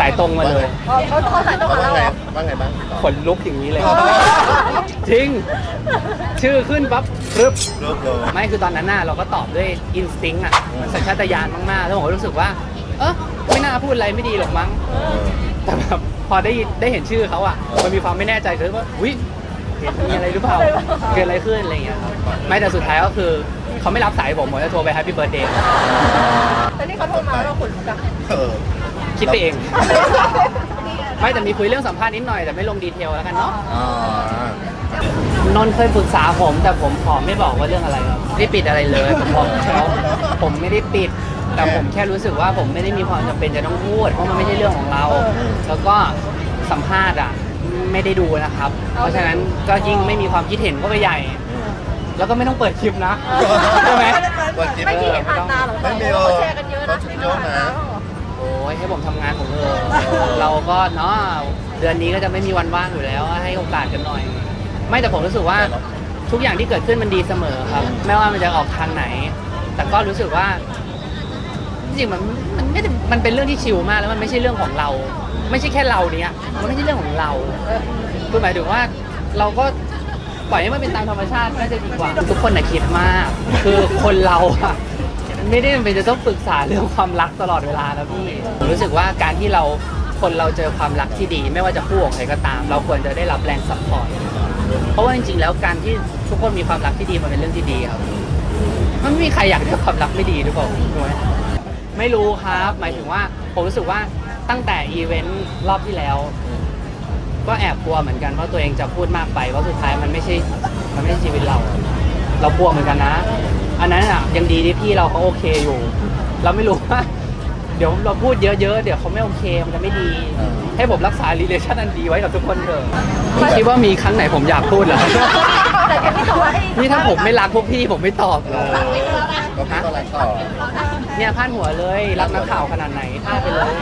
สายตรงมาเลย เขาเขาเขาสายตรงเขากับว่าเราไงเหรอว่าไงบ้างขนลุกอย่างนี้เลยอ๋อจริง ชื่อขึ้นปั๊บรึบเลิกเลยไม่คือตอนนั้นน่ะเราก็ตอบด้วยอินสติ้งอะมันสัญชาตญาณมากๆ แล้วผมก็รู้สึกว่า เออไม่น่าพูดอะไรไม่ดีหรอกมั้ง เออแต่แบบพอได้ได้เห็นชื่อเขาอะ มันมีความไม่แน่ใจคือว่าวิมีอะไรหรือเปล่า เกิดอะไรขึ้นอะไรอย่างเงี้ยครับไม่แต่สุดท้ายก็คือเขาไม่รับสายผมผมจะโทรไปแฮปปี้เบิร์ดเดย์แต่นี่เขาโทรมาแล้วเราขนลุกอะเออ คิดไปเอง ไม่แต่มีคุยเรื่องสัมภาษณ์นิดหน่อยแต่ไม่ลงดีเทลแล้วกันเนาะอ่านนนท์เคยปรึกษาผม แต่ผมขอไม่บอกว่าเรื่องอะไรครับไม่ได้ปิดอะไรเลยผมบอกเขาผมไม่ได้ปิด แต่ผมแค่รู้สึกว่าผมไม่ได้มีความจำเป็นจะต้องพูดเพราะมันไม่ใช่เรื่องของเรา แล้วก็สัมภาษณ์อะไม่ได้ดูนะครับ เพราะฉะนั้นก็ยิ่งไม่มีความคิดเห็นก็ไปใหญ่ แล้วก็ไม่ต้องเปิดคลิปนะใช่ไหมวันจิบไม่ที่เห็นผ่านตาหรอกไม่มีเขาแชร์กันเยอะนะเขาชุดเยอะนะโอ้ย ให้ผมทำงานผมเถอเราก็เนาะเดือนนี้ก็จะไม่มีวันว่างอยู่แล้ว ให้โอกาสกันหน่อย ไม่แต่ผมรู้สึกว่าทุกอย่างที่เกิดขึ้นมันดีเสมอครับ ไม่ว่ามันจะออกทางไหน แต่ก็รู้สึกว่า จริงๆมันมันไม่ได้มันเป็นเรื่องที่ชิลมากแล้วมันไม่ใช่เรื่องของเรา ไม่ใช่แค่เราเนี้ยมันไม่ใช่เรื่องของเราคือหมายถึงว่าเราก็ปล่อยให้มันเป็นตามธรรมชาติน่าจะดีกว่า ทุกคนน่ะคิดมาก คือคนเราอะ ไม่ได้จำเป็นจะต้องปรึกษาเรื่องความรักตลอดเวลานะพี่ผมรู้สึกว่าการที่เราคนเราเจอความรักที่ดี ไม่ว่าจะคู่ของใครก็ตาม เราควรจะได้รับแรงซัพพอร์ตเพราะว่าจริงๆ แล้วการที่ทุกคนมีความรักที่ดีมันเป็นเรื่องที่ดีครับมันไม่มีใครอยากได้ความรักไม่ดีหรือเปล่าถูกไหมไม่รู้ครับ หมายถึงว่าผมรู้สึกว่าตั้งแต่อีเวนต์รอบที่แล้ว ก็แอบกลัวเหมือนกันว่าตัวเองจะพูดมากไปเพราสุดท้ายมันไม่ใช่มันไม่ใช่ชีวิตเรา เรากลัวเหมือนกันนะ อันนั้นอะยังดีที่พี่เราเขาโอเคอยู่ เราไม่รู้ว่า เดี๋ยวเราพูดเยอะๆ เดี๋ยวเขาไม่โอเคมันจะไม่ดี ให้ผมรักษา relation อันดีไว้กับทุกคนเถอะไม่คิดว่ามีครั้งไหนผมอยากพูดเหรอแต่แกไม่ตอบว่าให้นี่ถ้าผมไม่รักพวกพี่ผมไม่ตอบเลยก็พี่ก็รักต่อเนี่ยพาดหัวเลย รักนักข่าวขนาดไหนพาดไปเลย